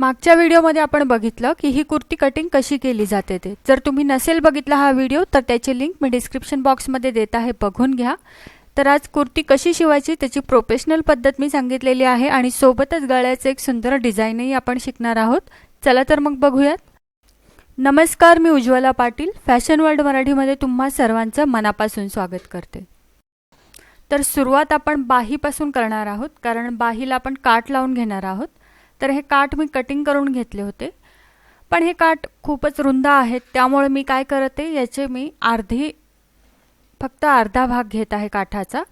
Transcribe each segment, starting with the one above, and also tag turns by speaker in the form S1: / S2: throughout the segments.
S1: मागच्या व्हिडिओमध्ये आपण बघितलं की ही कुर्ती कटिंग कशी केली जाते ते. जर तुम्ही नसेल बघितला हा व्हिडिओ तर त्याची लिंक मी डिस्क्रिप्शन बॉक्समध्ये देत आहे बघून घ्या. तर आज कुर्ती कशी शिवायची त्याची प्रोफेशनल पद्धत मी सांगितलेली आहे आणि सोबतच गळ्याचं एक सुंदर डिझाईनही आपण शिकणार आहोत. चला तर मग बघूयात. नमस्कार मी उज्ज्वला पाटील. फॅशन वर्ल्ड मराठीमध्ये तुम्हा सर्वांचं मनापासून स्वागत करते. तर सुरुवात आपण बाहीपासून करणार आहोत कारण बाहीला आपण काठ लावून घेणार आहोत. तर हे काठ मी कटिंग करून घेतले होते. पण हे काठ खूपच रुंद आहेत त्यामुळे मी काय करते याचे मी अर्धी फक्त अर्धा भाग घेत आहे काठाचा.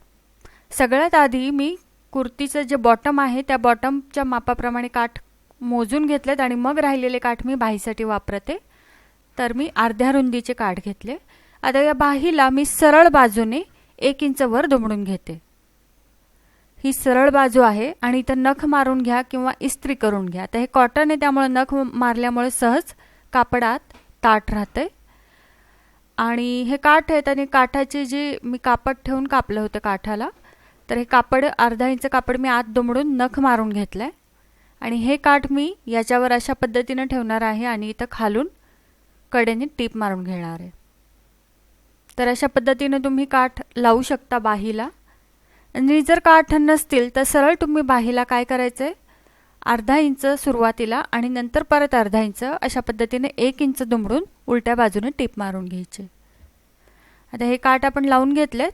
S1: सगळ्यात आधी मी कुर्तीचं जे बॉटम आहे त्या बॉटमच्या मापाप्रमाणे काठ मोजून घेतलेत आणि मग राहिलेले काठ मी बाहीसाठी वापरते. तर मी अर्ध्या रुंदीचे काठ घेतले. आता या बाहीला मी सरळ बाजूने एक इंच वर दुमडून घेते. ही सरळ बाजू आहे आणि इथं नख मारून घ्या किंवा इस्त्री करून घ्या. तर हे कॉटन आहे त्यामुळे नख मारल्यामुळे सहज कापडात ताट राहते आणि हे काठ आहेत आणि काठाचे जे मी कापड ठेवून कापलं होतं काठाला तर हे कापड अर्धा इंच कापड मी आत दुमडून नख मारून घेतलं आहे आणि हे काठ मी याच्यावर अशा पद्धतीनं ठेवणार आहे आणि इथं खालून कडेने टीप मारून घेणार आहे. तर अशा पद्धतीने तुम्ही काठ लावू शकता बाहीला. आणि जर काठ नसतील तर सरळ तुम्ही बाहीला काय करायचं आहे अर्धा इंच सुरुवातीला आणि नंतर परत अर्धा इंच अशा पद्धतीने एक इंच दुमडून उलट्या बाजूने टीप मारून घ्यायचे. आता हे काठ आपण लावून घेतलेत.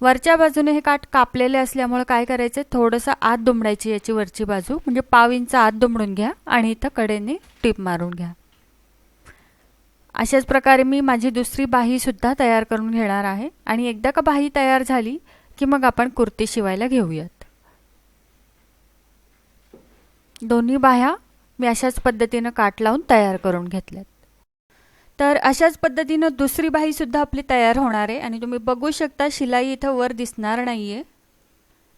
S1: वरच्या बाजूने हे काठ कापलेले असल्यामुळे काय करायचं थोडंसं आत दुमडायची याची वरची बाजू. म्हणजे पाव इंच आत दुमडून घ्या आणि इथं कडेने टीप मारून घ्या. अशाच प्रकारे मी माझी दुसरी बाहीसुद्धा तयार करून घेणार आहे. आणि एकदा का बाही तयार झाली की मग आपण कुर्ती शिवायला घेऊयात. दोन्ही बाह्या मी अशाच पद्धतीनं काट लावून तयार करून घेतल्यात. तर अशाच पद्धतीनं दुसरी बाहीसुद्धा आपली तयार होणार आहे आणि तुम्ही बघू शकता शिलाई इथं वर दिसणार नाही आहे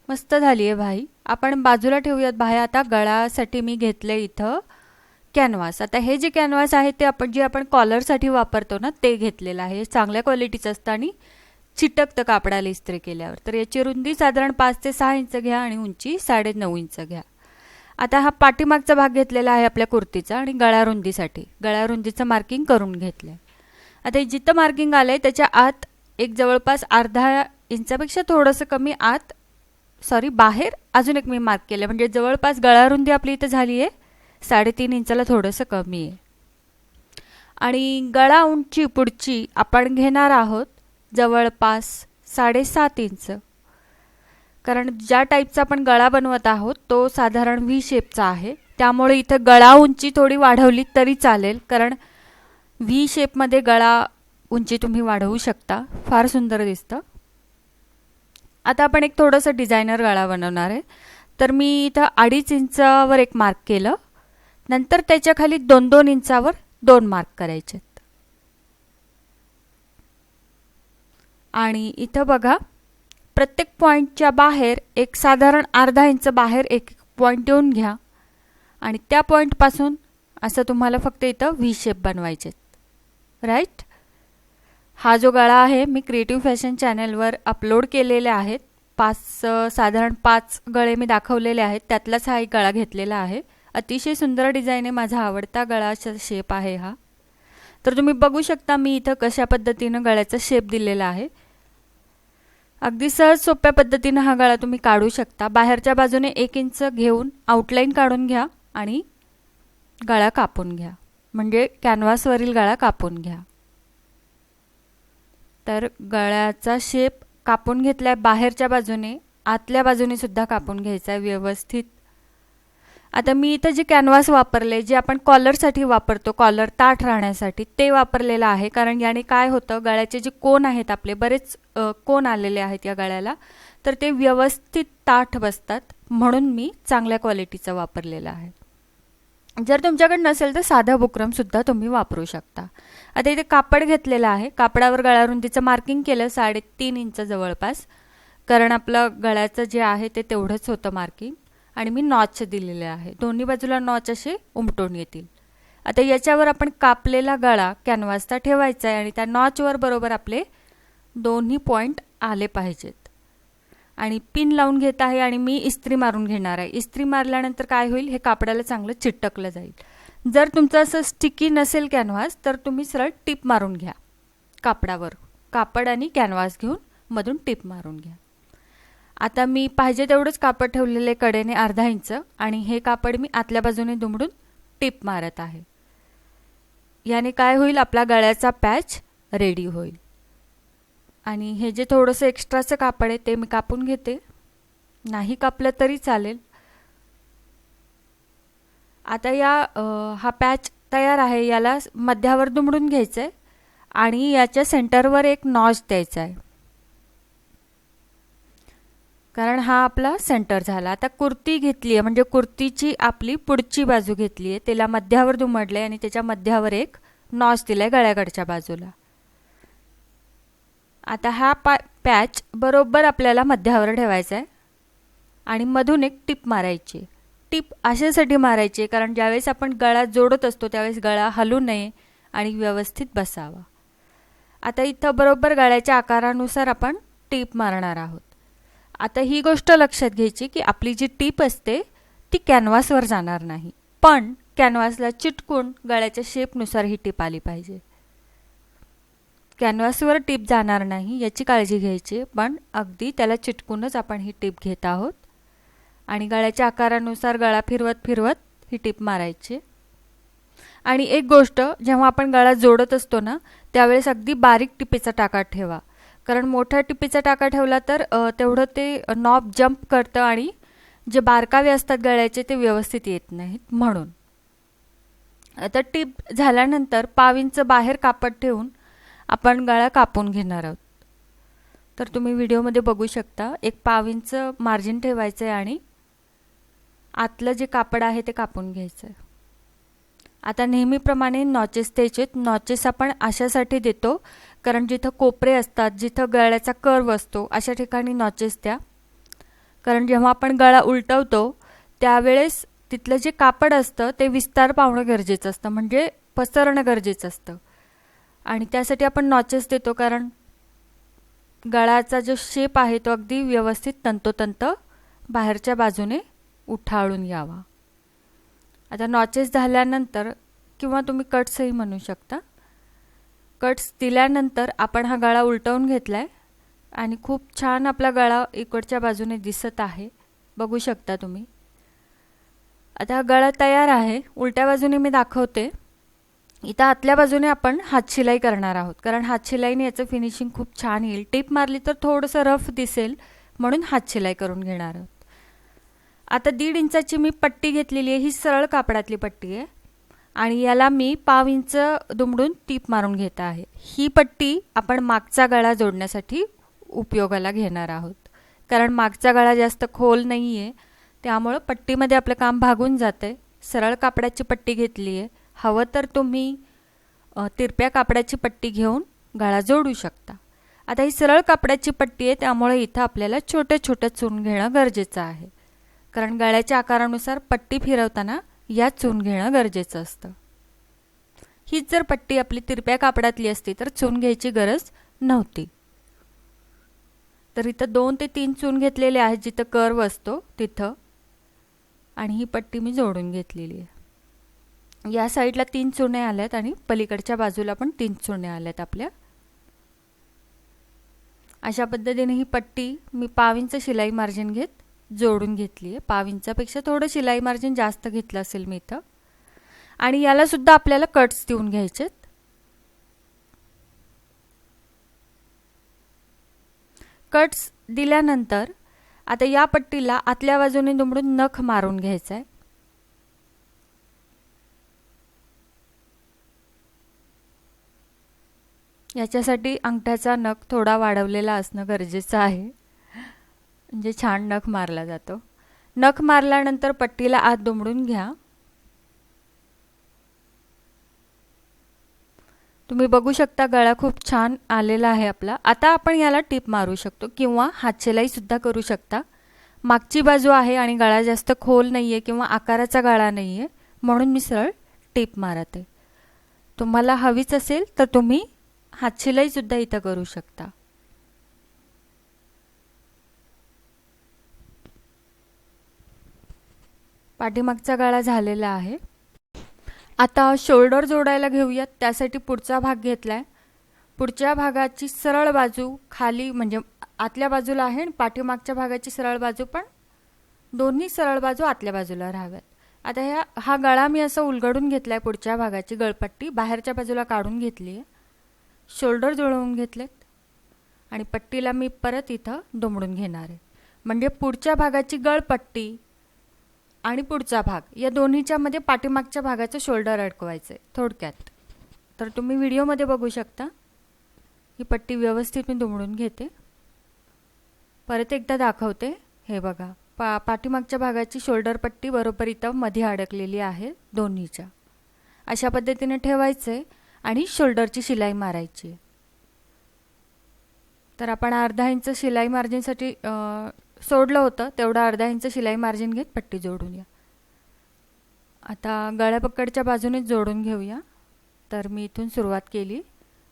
S1: मस्त झाली आहे भाई आपण बाजूला ठेवूयात बाह्या. आता गळासाठी मी घेतले इथं कॅनव्हास. आता हे जे कॅनव्हास आहे ते आपण जे आपण कॉलरसाठी वापरतो ना ते घेतलेलं आहे. चांगल्या क्वालिटीचं असतं आणि चिटकतं कापडाला इस्त्री केल्यावर. तर याची रुंदी साधारण पाच ते सहा इंच घ्या आणि उंची साडे नऊ इंच घ्या. आता हा पाठीमागचा भाग घेतलेला आहे आपल्या कुर्तीचा आणि गळा रुंदीसाठी. गळा रुंदीचं मार्किंग करून घेतलं आहे आता जिथं मार्किंग आलं आहे त्याच्या आत एक जवळपास अर्धा इंचापेक्षा थोडंसं कमी आत सॉरी बाहेर अजून एक मी मार्क केलं म्हणजे जवळपास गळा रुंदी आपली इथं झाली आहे साडेतीन इंचाला थोडंसं कमी आहे आणि गळा उंची पुढची आपण घेणार आहोत जवळपास साडेसात इंच. कारण ज्या टाईपचा आपण गळा बनवत आहोत तो साधारण व्ही शेपचा आहे. त्यामुळे इथं गळा उंची थोडी वाढवली तरी चालेल कारण व्ही शेपमध्ये गळा उंची तुम्ही वाढवू शकता. फार सुंदर दिसतं. आता आपण एक थोडंसं डिझायनर गळा बनवणार आहे. तर मी इथं अडीच इंचावर एक मार्क केलं. नंतर त्याच्याखाली दोन दोन इंचावर दोन मार्क करायचे आणि इथं बघा प्रत्येक पॉईंटच्या बाहेर एक साधारण अर्धा इंच बाहेर एक पॉईंट देऊन घ्या. आणि त्या पॉईंटपासून असं तुम्हाला फक्त इथं व्ही शेप बनवायचे राईट हा जो गळा आहे मी क्रिएटिव्ह फॅशन चॅनलवर अपलोड केलेले आहेत. पाच साधारण पाच गळे मी दाखवलेले आहेत. त्यातलाच हा एक गळा घेतलेला आहे. अतिशय सुंदर डिझाईन आहे माझा आवडता गळाचा शेप आहे हा. तर तुम्ही बघू शकता मी इथं कशा पद्धतीनं गळ्याचा शेप दिलेला आहे. अगदी सहज सोप्या पद्धतीनं हा गळा तुम्ही काढू शकता. बाहेरच्या बाजूने एक इंच घेऊन आउटलाईन काढून घ्या आणि गळा कापून घ्या. म्हणजे कॅनव्हासवरील गळा कापून घ्या. तर गळ्याचा शेप कापून घेतलाय. बाहेरच्या बाजूने आतल्या बाजूने सुद्धा कापून घ्यायचा आहे व्यवस्थित. आता मी इथं जे कॅनव्हास वापरले जे आपण कॉलरसाठी वापरतो कॉलर ताठ राहण्यासाठी ते वापरलेलं आहे. कारण याने काय होतं गळ्याचे जे कोण आहेत आपले बरेच कोण आलेले आहेत या गळ्याला. तर ते व्यवस्थित ताठ बसतात. म्हणून मी चांगल्या क्वालिटीचं वापरलेलं आहे. जर तुमच्याकडे नसेल तर साधा बुकरमसुद्धा तुम्ही वापरू शकता. आता इथे कापड घेतलेलं आहे. कापडावर गळारुंदीचं मार्किंग केलं साडेतीन इंच जवळपास. कारण आपलं गळ्याचं जे आहे ते तेवढंच होतं मार्किंग आणि मी नॉच दिलेले आहे. दोन्ही बाजूला नॉच असे उमटून येतील. आता याच्यावर आपण कापलेला गळा कॅनव्हासचा ठेवायचा आहे आणि त्या नॉचवर बरोबर आपले दोन्ही पॉईंट आले पाहिजेत. आणि पिन लावून घेत आहे आणि मी इस्त्री मारून घेणार आहे. इस्त्री मारल्यानंतर काय होईल? हे कापडाला चांगलं चिटकलं जाईल. जर तुमचं असं स्टिकी नसेल कॅनव्हास तर तुम्ही सरळ टिप मारून घ्या. कापडावर. कापड आणि कॅनव्हास घेऊन मधून टिप मारून घ्या. आता मी पाहिजे तेवढंच कापड ठेवलेले कडेने अर्धा इंच आणि हे कापड मी आतल्या बाजूने दुमडून टीप मारत आहे. याने काय होईल? आपला गळ्याचा पॅच रेडी होईल. आणि हे जे थोडंसं एक्स्ट्राचं कापड आहे ते मी कापून घेते. नाही कापलं तरी चालेल. आता या हा पॅच तयार आहे. याला मध्यावर दुमडून घ्यायचं आहे आणि याच्या सेंटरवर एक नॉच द्यायचा आहे. कारण हा आपला सेंटर झाला. आता कुर्ती घेतली आहे म्हणजे कुर्तीची आपली पुढची बाजू घेतली आहे. त्याला मध्यावर दुमडले आणि त्याच्या मध्यावर एक नॉस दिला आहे गळ्याकडच्या बाजूला. आता हा पा पॅच बरोबर आपल्याला मध्यावर ठेवायचा आहे आणि मधून एक टिप मारायची टिप अशासाठी मारायची कारण ज्यावेळेस आपण गळा जोडत असतो त्यावेळेस गळा हलू नये आणि व्यवस्थित बसावा. आता इथं बरोबर गळ्याच्या आकारानुसार आपण टीप मारणार आहोत. आता ही गोष्ट लक्षात घ्यायची की आपली जी टीप असते ती कॅनव्हासवर जाणार नाही. पण कॅनव्हासला चिटकून गळ्याच्या शेपनुसार ही टीप आली पाहिजे. कॅनव्हासवर टीप जाणार नाही याची काळजी घ्यायची पण अगदी त्याला चिटकूनच आपण ही टीप घेत आहोत. आणि गळ्याच्या आकारानुसार गळा फिरवत फिरवत ही टीप मारायची. आणि एक गोष्ट जेव्हा आपण गळा जोडत असतो ना त्यावेळेस अगदी बारीक टिपेचा टाका ठेवा. कारण मोठ्या टिपीचा टाका ठेवला तर तेवढं ते नॉब जम्प करतं आणि जे बारकावे असतात गळ्याचे ते व्यवस्थित येत नाहीत म्हणून. आता टीप झाल्यानंतर पाव बाहेर कापड ठेवून आपण गळा कापून घेणार आहोत. तर तुम्ही व्हिडिओमध्ये बघू शकता एक पाविंचं मार्जिन ठेवायचं आहे आणि आतलं जे कापड आहे ते कापून घ्यायचं आहे आता नेहमीप्रमाणे नॉचेस द्यायचे नॉचेस आपण अशासाठी देतो कारण जिथं कोपरे असतात जिथं गळ्याचा कर्व असतो अशा ठिकाणी नॉचेस द्या. कारण जेव्हा आपण गळा उलटवतो त्यावेळेस तिथलं जे कापड असतं ते विस्तार पावणं गरजेचं असतं म्हणजे पसरणं गरजेचं असतं. आणि त्यासाठी आपण नॉचेस देतो कारण गळाचा जो शेप आहे तो अगदी व्यवस्थित तंतोतंत बाहेरच्या बाजूने उठाळून यावा. आता नॉचेस झाल्यानंतर किंवा तुम्ही कट्सही म्हणू शकता. कट्स दिल्यानंतर आपण हा गळा उलटवून घेतला आहे आणि खूप छान आपला गळा इकडच्या बाजूने दिसत आहे. बघू शकता तुम्ही. आता हा गळा तयार आहे. उलट्या बाजूने मी दाखवते. इथं आतल्या बाजूने आपण हातशिलाई करणार आहोत. कारण हातशिलाईने याचं फिनिशिंग खूप छान येईल. टीप मारली तर थोडंसं रफ दिसेल म्हणून हातशिलाई करून घेणार आहोत. आता दीड इंचाची मी पट्टी घेतलेली आहे ही सरळ कापडातली पट्टी आहे. आणि याला मी पाव इंच दुमडून टीप मारून घेत आहे. ही पट्टी आपण मागचा गळा जोडण्यासाठी उपयोगाला घेणार आहोत. कारण मागचा गळा जास्त खोल नाही आहे त्यामुळं पट्टीमध्ये आपलं काम भागून जातं आहे सरळ कापडाची पट्टी घेतली आहे. हवं तर तुम्ही तिरप्या कापडाची पट्टी घेऊन गळा जोडू शकता. आता ही सरळ कापडाची पट्टी आहे त्यामुळे इथं आपल्याला छोट्या छोट्या चून घेणं गरजेचं आहे. कारण गळ्याच्या आकारानुसार पट्टी फिरवताना या चून घेणं गरजेचं असतं. हीच जर पट्टी आपली तिरप्या कापडातली असती तर चून घ्यायची गरज नव्हती. तर इथं दोन ते तीन चून घेतलेले आहेत जिथं कर्व असतो तिथं. आणि ही पट्टी मी जोडून घेतलेली आहे. या साईडला तीन चुने आल्यात आणि पलीकडच्या बाजूला पण तीन चुने आल्यात आपल्या. अशा पद्धतीने ही पट्टी मी पावींचं शिलाई मार्जिन घेत जोडून घेतली आहे. पाव इंचापेक्षा थोडं शिलाई मार्जिन जास्त घेतलं असेल मी इथं. आणि याला सुद्धा आपल्याला कट्स देऊन घ्यायचेत कट्स दिल्यानंतर आता या पट्टीला आतल्या बाजूने दुमडून नख मारून घ्यायचा आहे. याच्यासाठी अंगठ्याचा नख थोडा वाढवलेला असणं गरजेचं आहे. म्हणजे छान नख मारला जातो. नख मारल्यानंतर पट्टीला आत दुमडून घ्या. तुम्ही बघू शकता गळा खूप छान आलेला आहे आपला. आता आपण याला टीप मारू शकतो किंवा हातशिलाईसुद्धा करू शकता. मागची बाजू आहे आणि गळा जास्त खोल नाही आहे किंवा आकाराचा गळा नाही आहे म्हणून मी सरळ टीप मारत. आहे तुम्हाला हवीच असेल तर तुम्ही हातशिलाईसुद्धा इथं करू शकता. पाठीमागचा गळा झालेला आहे. आता शोल्डर जोडायला घेऊयात त्यासाठी पुढचा भाग घेतला आहे पुढच्या भागाची सरळ बाजू खाली म्हणजे आतल्या बाजूला आहे आणि पाठीमागच्या भागाची सरळ बाजू पण दोन्ही सरळ बाजू आतल्या बाजूला राहाव्यात. आता ह्या हा गळा मी असं उलगडून घेतला आहे पुढच्या भागाची गळपट्टी बाहेरच्या बाजूला काढून घेतली आहे. शोल्डर जुळवून घेतलेत. आणि पट्टीला मी परत इथं दुमडून घेणार आहे. म्हणजे पुढच्या भागाची गळपट्टी आणि पुढचा भाग. या दोन्हीच्या मध्ये पाठीमागच्या भागाचं शोल्डर अडकवायचं आहे थोडक्यात. तर तुम्ही व्हिडिओमध्ये बघू शकता. ही पट्टी व्यवस्थित मी दुमडून घेते. परत एकदा दाखवते. हे बघा पा पाठीमागच्या भागाची शोल्डर पट्टी बरोबर इथं मध्ये अडकलेली आहे दोन्हीच्या. अशा पद्धतीने ठेवायचं आहे आणि शोल्डरची शिलाई मारायची. आहे तर आपण अर्धा इंच शिलाई मार्जिनसाठी सोडलं होतं तेवढं अर्धा इंच शिलाई मार्जिन घेत पट्टी जोडून या. आता गळ्यापकडच्या बाजूनेच जोडून घेऊया. तर मी इथून सुरुवात केली.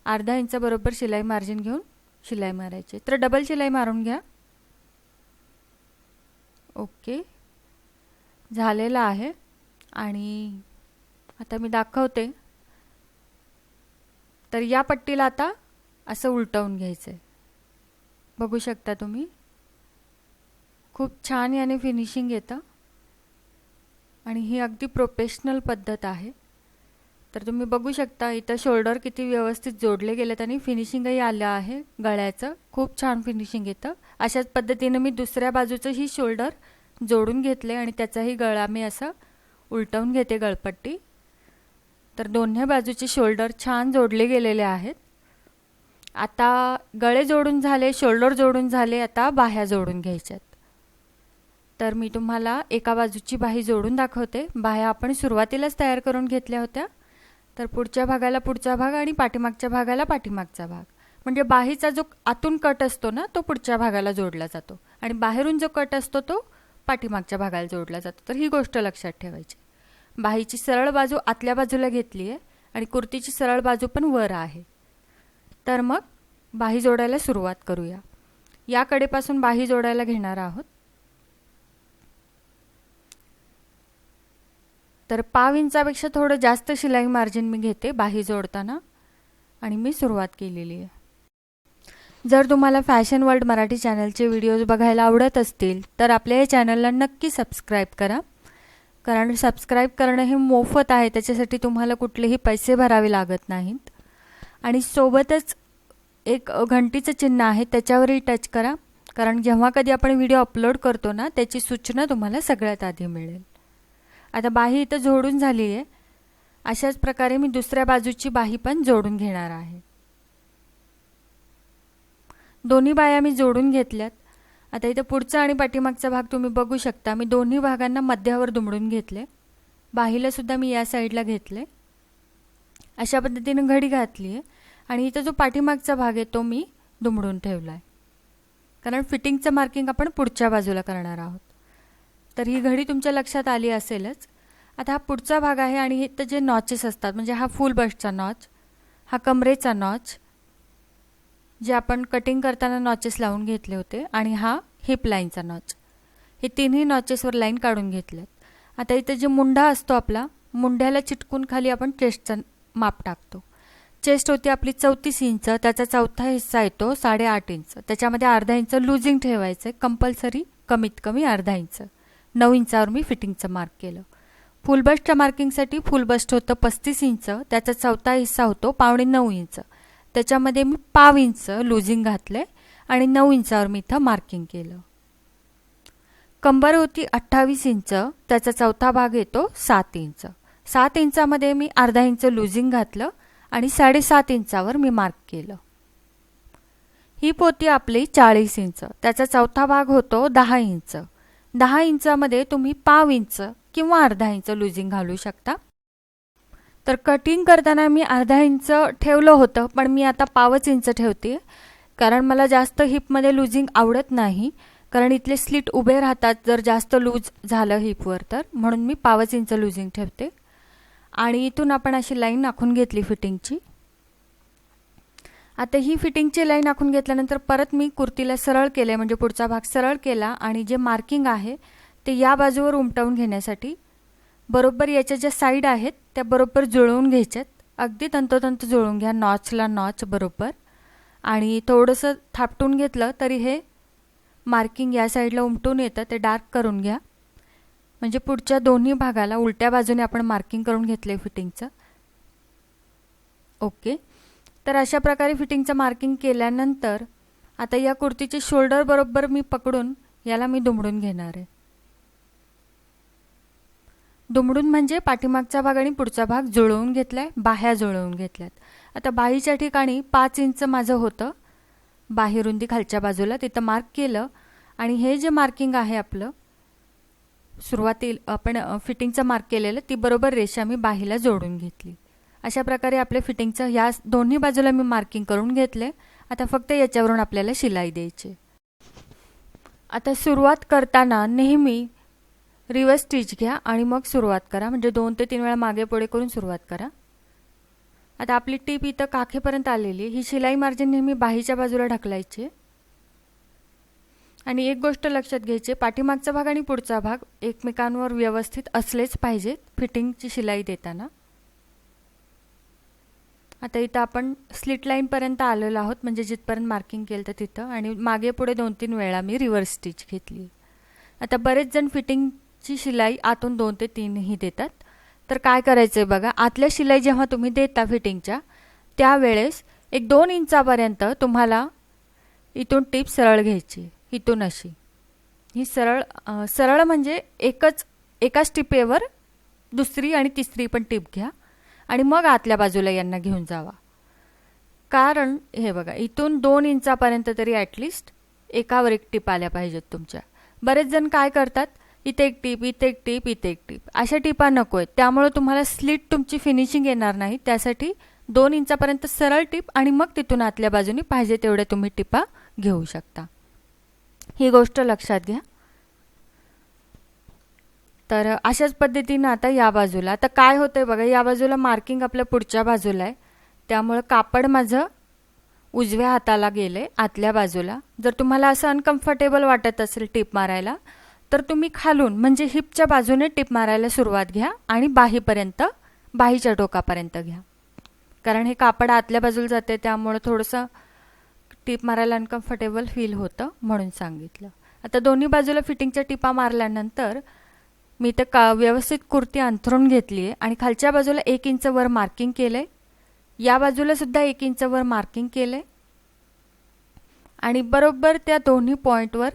S1: अर्धा इंच बरोबर शिलाई मार्जिन घेऊन शिलाई मारायची. तर डबल शिलाई मारून घ्या. ओके. झालेलं आहे. आणि आता मी दाखवते. तर या पट्टीला आता असं उलटवून घ्यायचं आहे बघू शकता तुम्ही. खूप छान याने फिनिशिंग येतं. आणि ही अगदी प्रोफेशनल पद्धत आहे. तर तुम्ही बघू शकता इथं शोल्डर किती व्यवस्थित जोडले गेलेत आणि फिनिशिंगही आलं आहे गळ्याचं. खूप छान फिनिशिंग येतं. अशाच पद्धतीनं मी दुसऱ्या बाजूचं ही शोल्डर जोडून घेतले आणि त्याचाही गळा मी असं उलटवून घेते गळपट्टी. तर दोन्ही बाजूचे शोल्डर छान जोडले गेलेले आहेत. आता गळे जोडून झाले शोल्डर जोडून झाले आता बाह्या जोडून घ्यायच्यात. तर मी तुम्हाला एका बाजूची बाही जोडून दाखवते. बाह्या आपण सुरुवातीलाच तयार करून घेतल्या होत्या. तर पुढच्या भागाला पुढचा भाग आणि पाठीमागच्या भागाला पाठीमागचा भाग. म्हणजे बाहीचा जो आतून कट असतो ना तो पुढच्या भागाला जोडला जातो. आणि बाहेरून जो कट असतो तो पाठीमागच्या भागाला जोडला जातो. तर ही गोष्ट लक्षात ठेवायची. बाहीची सरळ बाजू आतल्या बाजूला घेतली आहे आणि कुर्तीची सरळ बाजू पण वर आहे. तर मग बाही जोडायला सुरुवात करूया. या कडेपासून बाही जोडायला घेणार आहोत. तर पाव इंचापेक्षा थोडं जास्त शिलाई मार्जिन मी घेते बाही जोडताना. आणि मी सुरुवात केलेली आहे. जर तुम्हाला फॅशन वर्ल्ड मराठी चॅनलचे व्हिडिओज बघायला आवडत असतील तर आपल्या या चॅनलला नक्की सबस्क्राईब करा. कारण सबस्क्राईब करणं हे मोफत आहे त्याच्यासाठी तुम्हाला कुठलेही पैसे भरावे लागत नाहीत. आणि सोबतच एक घंटीचं चिन्ह आहे त्याच्यावरही टच करा. कारण जेव्हा कधी आपण व्हिडिओ अपलोड करतो ना त्याची सूचना तुम्हाला सगळ्यात आधी मिळेल. आता बाही इथं जोडून झाली आहे अशाच प्रकारे मी दुसऱ्या बाजूची बाही पण जोडून घेणार आहे. दोन्ही बाया मी जोडून घेतल्यात. आता इथं पुढचा आणि पाठीमागचा भाग तुम्ही बघू शकता. मी दोन्ही भागांना मध्यावर दुमडून घेतले. बाहीला सुद्धा मी या साईडला घेतले. अशा पद्धतीनं घडी घातली आहे आणि इथं जो पाठीमागचा भाग आहे तो मी दुमडून ठेवला आहे कारण फिटिंगचं मार्किंग आपण पुढच्या बाजूला करणार आहोत. तर ही घडी तुमच्या लक्षात आली असेलच. आता हा पुढचा भाग आहे आणि इथं जे नॉचेस असतात म्हणजे हा फुल बस्टचा नॉच हा कमरेचा नॉच जे आपण कटिंग करताना नॉचेस लावून घेतले होते आणि हा हिप लाईनचा नॉच. हे तिन्ही नॉचेसवर लाईन काढून घेतल्यात आता इथं जे मुंढा असतो आपला मुंढ्याला चिटकून खाली आपण चेस्टचा माप टाकतो. चेस्ट होती आपली चौतीस इंच त्याचा चौथा हिस्सा येतो साडेआठ इंच. त्याच्यामध्ये अर्धा इंच लुझिंग ठेवायचं आहे कंपल्सरी कमीत कमी अर्धा इंच. नऊ इंचावर मी फिटिंगचं मार्क केलं. फुलबस्टच्या मार्किंगसाठी फुलबस्ट होतं पस्तीस इंच त्याचा चौथा हिस्सा होतो पावणे नऊ इंच. त्याच्यामध्ये मी पाव इंच लुझिंग घातले आणि नऊ इंचावर मी इथं मार्किंग केलं. कंबर होती अठ्ठावीस इंच त्याचा चौथा भाग येतो सात इंच. सात इंचामध्ये मी अर्धा इंच लुझिंग घातलं आणि साडेसात इंचावर मी मार्क केलं. हिप होती आपली चाळीस इंच त्याचा चौथा भाग होतो दहा इंच. दहा इंचामध्ये तुम्ही पाव इंच किंवा अर्धा इंच लुझिंग घालू शकता. तर कटिंग करताना मी अर्धा इंच ठेवलं होतं पण मी आता पावच इंच ठेवते. कारण मला जास्त हिपमध्ये लुझिंग आवडत नाही. कारण इथले स्लिट उभे राहतात जर जास्त लूज झालं हिपवर तर. म्हणून मी पावच इंच लुझिंग ठेवते. आणि इथून आपण अशी लाईन आखून घेतली फिटिंगची आता ही फिटिंगची लाईन आखून घेतल्यानंतर परत मी कुर्तीला सरळ केले म्हणजे पुढचा भाग सरळ केला आणि जे मार्किंग आहे ते या बाजूवर उमटवून घेण्यासाठी. बरोबर याच्या ज्या साईड आहेत त्या बरोबर जुळवून घ्यायच्यात. अगदी तंतोतंत जुळवून घ्या नॉचला नॉच बरोबर. आणि थोडंसं थापटून घेतलं तरी हे मार्किंग या साईडला उमटून येतं ते डार्क करून घ्या. म्हणजे पुढच्या दोन्ही भागाला उलट्या बाजूने आपण मार्किंग करून घेतलं आहे फिटिंगचं. ओके. तर अशा प्रकारे फिटिंगचं मार्किंग केल्यानंतर आता या कुर्तीचे शोल्डर बरोबर मी पकडून याला मी दुमडून घेणार आहे. दुमडून म्हणजे पाठीमागचा भाग आणि पुढचा भाग जुळवून घेतला आहे बाह्या जुळवून घेतल्यात. आता बाहीच्या ठिकाणी पाच इंच माझं होतं. बाहेरुंदी खालच्या बाजूला तिथं मार्क केलं आणि हे जे मार्किंग आहे आपलं सुरुवातील आपण फिटिंगचं मार्क केलेलं ती बरोबर रेषा मी बाहीला जोडून घेतली. अशा प्रकारे आपल्या फिटिंगचं या दोन्ही बाजूला मी मार्किंग करून घेतले. आता फक्त याच्यावरून आपल्याला शिलाई द्यायची. आता सुरुवात करताना नेहमी रिवर्स स्टिच घ्या आणि मग सुरुवात करा. म्हणजे दोन ते तीन वेळा मागे पुढे करून सुरुवात करा. आता आपली टीप इथं काखेपर्यंत आलेली. ही शिलाई मार्जिन नेहमी बाहीच्या बाजूला ढकलायची. आणि एक गोष्ट लक्षात घ्यायची पाठीमागचा भाग आणि पुढचा भाग एकमेकांवर व्यवस्थित असलेच पाहिजेत फिटिंगची शिलाई देताना. आता इथं आपण स्लिट लाईनपर्यंत आलेलो आहोत. म्हणजे जिथपर्यंत मार्किंग केलं तर तिथं. आणि मागे पुढे दोन तीन वेळा मी रिव्हर्स स्टिच घेतली. आता बरेच जण फिटिंगची शिलाई आतून दोन ते तीनही देतात. तर काय करायचं आहे बघा आतल्या शिलाई जेव्हा तुम्ही देता फिटिंगच्या त्यावेळेस एक दोन इंचापर्यंत तुम्हाला इथून टीप सरळ घ्यायची. इथून अशी. ही सरळ सरळ म्हणजे एकच एकाच टिपेवर दुसरी आणि तिसरी पण टीप घ्या. आणि मग आतल्या बाजूला यांना घेऊन जावा. कारण हे बघा इथून दोन इंचापर्यंत तरी ॲटलिस्ट एकावर एक टीप आल्या पाहिजेत तुमच्या. बरेच जण काय करतात? इथे एक टीप इथे एक टीप इथे एक टीप. अशा टिपा नको आहेत. त्यामुळे तुम्हाला स्लिट तुमची फिनिशिंग येणार नाही. त्यासाठी दोन इंचापर्यंत सरळ टीप आणि मग तिथून आतल्या बाजूने पाहिजे तेवढ्या तुम्ही टिपा घेऊ शकता. ही गोष्ट लक्षात घ्या. तर अशाच पद्धतीनं आता या बाजूला. आता काय होतंय बघा या बाजूला मार्किंग आपल्या पुढच्या बाजूला आहे. त्यामुळं कापड माझं उजव्या हाताला गेले आतल्या बाजूला. जर तुम्हाला असं अनकम्फर्टेबल वाटत असेल टिप मारायला तर तुम्ही खालून म्हणजे हिपच्या बाजूने टिप मारायला सुरुवात घ्या आणि बाहीपर्यंत बाहीच्या टोकापर्यंत घ्या. कारण हे कापड आतल्या बाजूला जाते त्यामुळं थोडंसं टिप मारायला अनकम्फर्टेबल फील होतं म्हणून सांगितलं. आता दोन्ही बाजूला फिटिंगच्या टिपा मारल्यानंतर मी तर का व्यवस्थित कुर्ती अंथरून घेतली आहे आणि खालच्या बाजूला एक इंच वर मार्किंग केलं आहे या बाजूलासुद्धा एक इंच वर मार्किंग केलं आहे आणि बरोबर त्या दोन्ही पॉईंटवर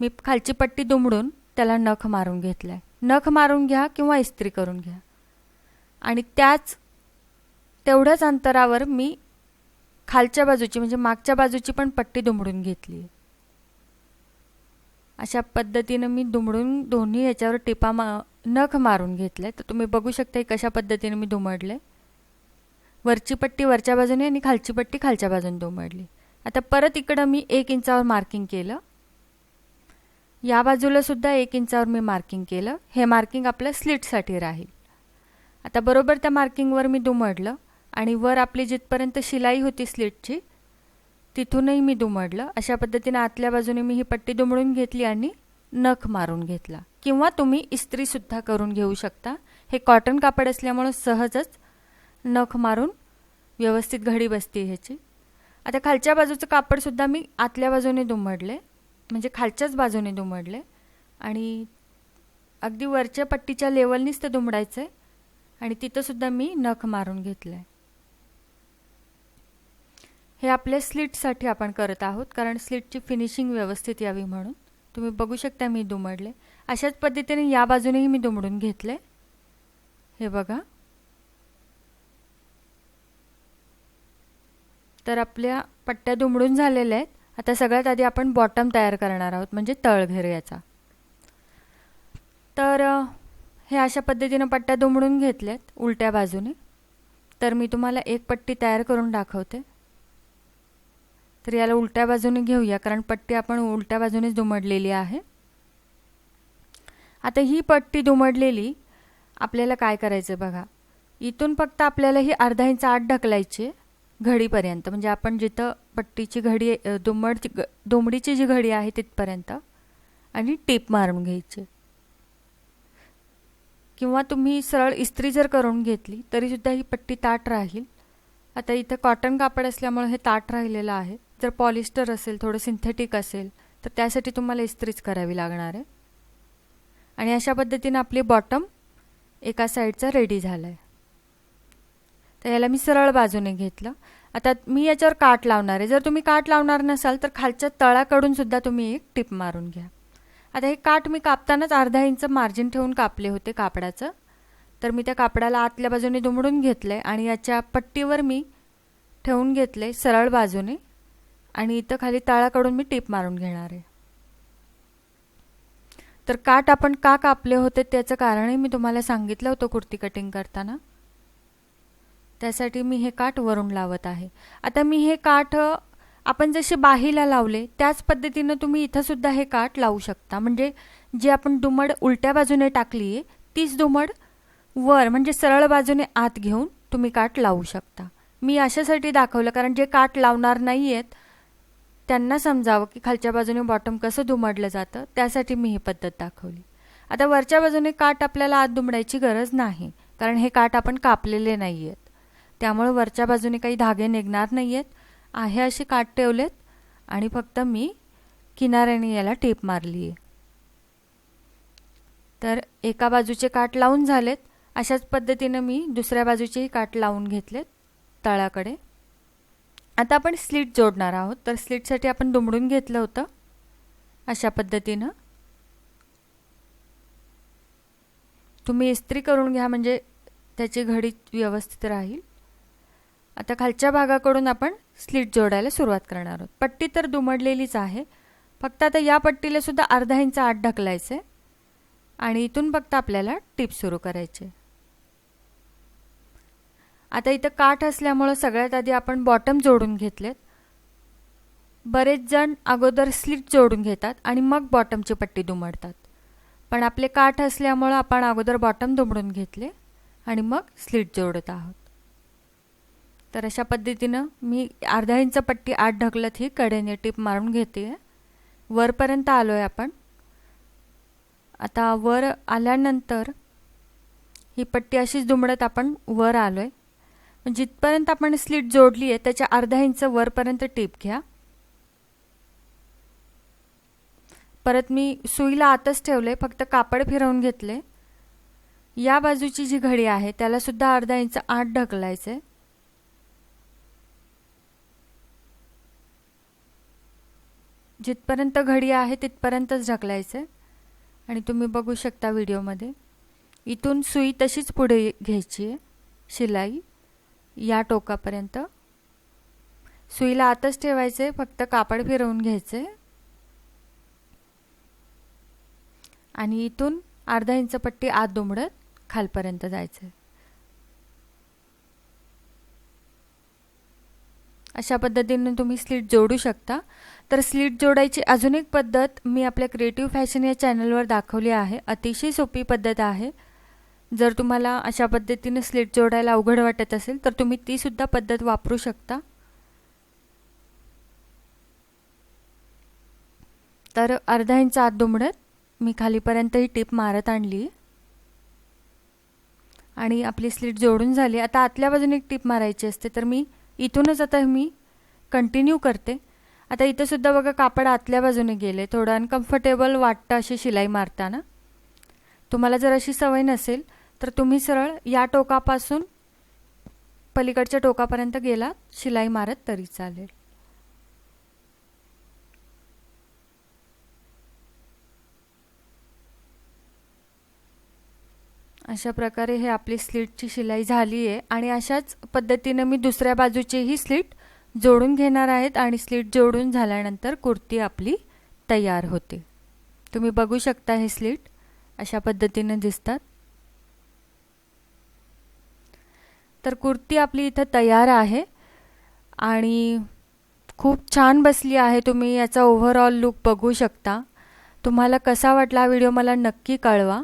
S1: मी खालची पट्टी दुमडून त्याला नख मारून घेतला आहे नख मारून घ्या किंवा इस्त्री करून घ्या. आणि त्याच तेवढ्याच अंतरावर मी खालच्या बाजूची म्हणजे मागच्या बाजूची पण पट्टी दुमडून घेतली आहे. अशा पद्धतीनं मी दुमडून दोन्ही ह्याच्यावर टिपा मा नख मारून घेतले तर तुम्ही बघू शकता कशा पद्धतीने मी दुमडले. वरची पट्टी वरच्या बाजूने आणि खालची पट्टी खालच्या बाजूने दुमडली. आता परत इकडं मी एक इंचावर मार्किंग केलं. या बाजूला सुद्धा एक इंचावर मी मार्किंग केलं. हे मार्किंग आपल्या स्लिटसाठी राहील. आता बरोबर त्या मार्किंगवर मी दुमडलं आणि वर आपली जिथपर्यंत शिलाई होती स्लिटची तिथूनही मी दुमडलं. अशा पद्धतीने आतल्या बाजूने मी ही पट्टी दुमडून घेतली आणि नख मारून घेतला. किंवा तुम्ही इस्त्रीसुद्धा करून घेऊ शकता. हे कॉटन कापड असल्यामुळं सहजच नख मारून व्यवस्थित घडी बसते ह्याची. आता खालच्या बाजूचं कापडसुद्धा मी आतल्या बाजूने दुमडले. म्हणजे खालच्याच बाजूने दुमडले. आणि अगदी वरच्या पट्टीच्या लेवलनीच ते दुमडायचं आहे आणि तिथंसुद्धा मी नख मारून घेतलं आहे हे आपल्या स्लिटसाठी आपण करत आहोत कारण स्लिटची फिनिशिंग व्यवस्थित यावी म्हणून. तुम्ही बघू शकता मी दुमडले. अशाच पद्धतीने या बाजूनेही मी दुमडून घेतले. हे बघा. तर आपल्या पट्ट्या दुमडून झालेल्या आहेत. आता सगळ्यात आधी आपण बॉटम तयार करणार आहोत म्हणजे तळघर याचा. तर हे अशा पद्धतीनं पट्ट्या दुमडून घेतल्यात उलट्या बाजूने. तर मी तुम्हाला एक पट्टी तयार करून दाखवते. तर याला उलट्या बाजूने घेऊया कारण पट्टी आपण उलट्या बाजूनेच दुमडलेली आहे. आता ही पट्टी दुमडलेली आपल्याला काय करायचं बघा? इथून फक्त आपल्याला ही अर्धा इंच आत ढकलायची घडीपर्यंत. म्हणजे आपण जिथं पट्टीची घडी दुमडची दुमडीची जी घडी आहे तिथपर्यंत आणि टीप मारून घ्यायची. किंवा तुम्ही सरळ इस्त्री जर करून घेतली तरीसुद्धा ही पट्टी ताट राहील. आता इथं कॉटन कापड असल्यामुळे हे ताट राहिलेलं आहे. जर पॉलिस्टर असेल थोडं सिंथेटिक असेल तर त्यासाठी तुम्हाला इस्त्रीच करावी लागणार आहे. आणि अशा पद्धतीनं आपली बॉटम एका साईडचा रेडी झाला आहे तर याला मी सरळ बाजूने घेतलं. आता मी याच्यावर काट लावणार आहे. जर तुम्ही काट लावणार नसाल तर खालच्या तळाकडून सुद्धा तुम्ही एक टिप मारून घ्या. आता हे काठ मी कापतानाच अर्धा इंच मार्जिन ठेवून कापले होते कापडाचं. तर मी त्या कापडाला आतल्या बाजूने दुमडून घेतलं आहे आणि याच्या पट्टीवर मी ठेवून घेतलं आहे सरळ बाजूने. आणि इथं खाली तळाकडून मी टीप मारून घेणार आहे. तर काठ आपण का कापले होते त्याचं कारणही मी तुम्हाला सांगितलं होतं कुर्ती कटिंग करताना. त्यासाठी मी हे काठ वरून लावत आहे. आता मी हे काठ आपण जसे बाहीला लावले त्याच पद्धतीनं तुम्ही इथंसुद्धा हे काठ लावू शकता. म्हणजे जी आपण दुमड उलट्या बाजूने टाकली आहे तीच दुमड वर म्हणजे सरळ बाजूने आत घेऊन तुम्ही काठ लावू शकता. मी अशासाठी दाखवलं कारण जे काठ लावणार नाही आहेत त्यांना समजावं की खालच्या बाजूने बॉटम कसं दुमडलं जातं त्यासाठी मी ही पद्धत दाखवली. आता वरच्या बाजूने काठ आपल्याला आत दुमडायची गरज नाही कारण हे काठ आपण कापलेले नाही आहेत त्यामुळे वरच्या बाजूने काही धागे निघणार नाही आहेत आहे असे काठ ठेवलेत आणि फक्त मी किनाऱ्याने याला टेप मारली आहे तर एका बाजूचे काठ लावून झालेत. अशाच पद्धतीनं मी दुसऱ्या बाजूचेही काठ लावून घेतलेत तळाकडे. आता आपण स्लीट जोडणार आहोत. तर स्लीटसाठी आपण दुमडून घेतलं होतं. अशा पद्धतीनं. तुम्ही इस्त्री करून घ्या म्हणजे त्याची घडी व्यवस्थित राहील. आता खालच्या भागाकडून आपण स्लीट जोडायला सुरुवात करणार आहोत. पट्टी तर दुमडलेलीच आहे. फक्त आता या पट्टीला सुद्धा अर्धा इंच आत ढकलायचं आहे आणि इथून फक्त आपल्याला टिप सुरू करायचे आता इथं काठ असल्यामुळं सगळ्यात आधी आपण बॉटम जोडून घेतलेत. बरेच जण अगोदर स्लीट जोडून घेतात आणि मग बॉटमची पट्टी दुमडतात. पण आपले काठ असल्यामुळं आपण अगोदर बॉटम दुमडून घेतले आणि मग स्लीट जोडत आहोत. तर अशा पद्धतीनं मी अर्धा इंच पट्टी आत ढकलत ही कडेने टीप मारून घेते आहे वरपर्यंत आलो आहे आपण. आता वर आल्यानंतर ही पट्टी अशीच दुमडत आपण वर आलो आहे जिथपर्यंत आपण स्लीट जोडली आहे त्याच्या अर्धा इंच वरपर्यंत टीप घ्या. परत मी सुईला आतच ठेवले फक्त कापड फिरवून घेतले. या बाजूची जी घडी आहे त्याला सुद्धा अर्धा इंच आत ढकलायचे जिथपर्यंत घडी आहे तिथपर्यंतच ढकलायचे आणि तुम्ही बघू शकता व्हिडिओमध्ये. इथून सुई तशीच पुढे घ्यायची आहे शिलाई. या टोकापर्यंत. सुईला आतच ठेवायचे फक्त कापड फिरवून घ्यायचे. आणि इथून अर्धा इंच पट्टी आत दुमडत खालपर्यंत जायचं. अशा पद्धतीने तुम्ही स्लीट जोडू शकता. तर स्लीट जोडायची अजून एक पद्धत मी आपल्या क्रिएटिव्ह फॅशन या चॅनलवर दाखवली आहे. अतिशय सोपी पद्धत आहे. जर तुम्हाला अशा पद्धतीने स्लीट जोडायला अवघड वाटत असेल तर तुम्ही ती सुद्धा पद्धत वापरू शकता. तर अर्धा इंच आत दुमडत मी खालीपर्यंत ही टीप मारत आणली. आणि आपली स्लीट जोडून झाली. आता आतल्या बाजूने एक टीप मारायची असते तर मी इथूनच आता मी कंटिन्यू करते. आता इथं सुद्धा बघा कापड आतल्या बाजूने गेले. थोडं अनकम्फर्टेबल वाटतं अशी शिलाई मारताना. तुम्हाला जर अशी सवय नसेल तर तुम्ही सरळ या टोकापासून पलीकडच्या टोकापर्यंत गेला शिलाई मारत तरी चालेल. अशा प्रकारे हे आपली स्लीटची शिलाई झाली आहे आणि अशाच पद्धतीनं मी दुसऱ्या बाजूचीही स्लीट जोडून घेणार आहेत आणि स्लीट जोडून झाल्यानंतर कुर्ती आपली तयार होते. तुम्ही बघू शकता हे स्लीट अशा पद्धतीनं दिसतात. तर कुर्ती आपली इथं तयार आहे. आणि खूप छान बसली आहे तुम्ही याचा ओव्हरऑल लुक बघू शकता. तुम्हाला कसा वाटला हा व्हिडिओ मला नक्की कळवा.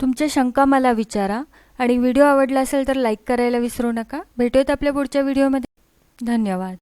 S1: तुमच्या शंका मला विचारा. आणि व्हिडिओ आवडला असेल तर लाईक करायला विसरू नका. भेटूयात आपल्या पुढच्या व्हिडिओमध्ये धन्यवाद.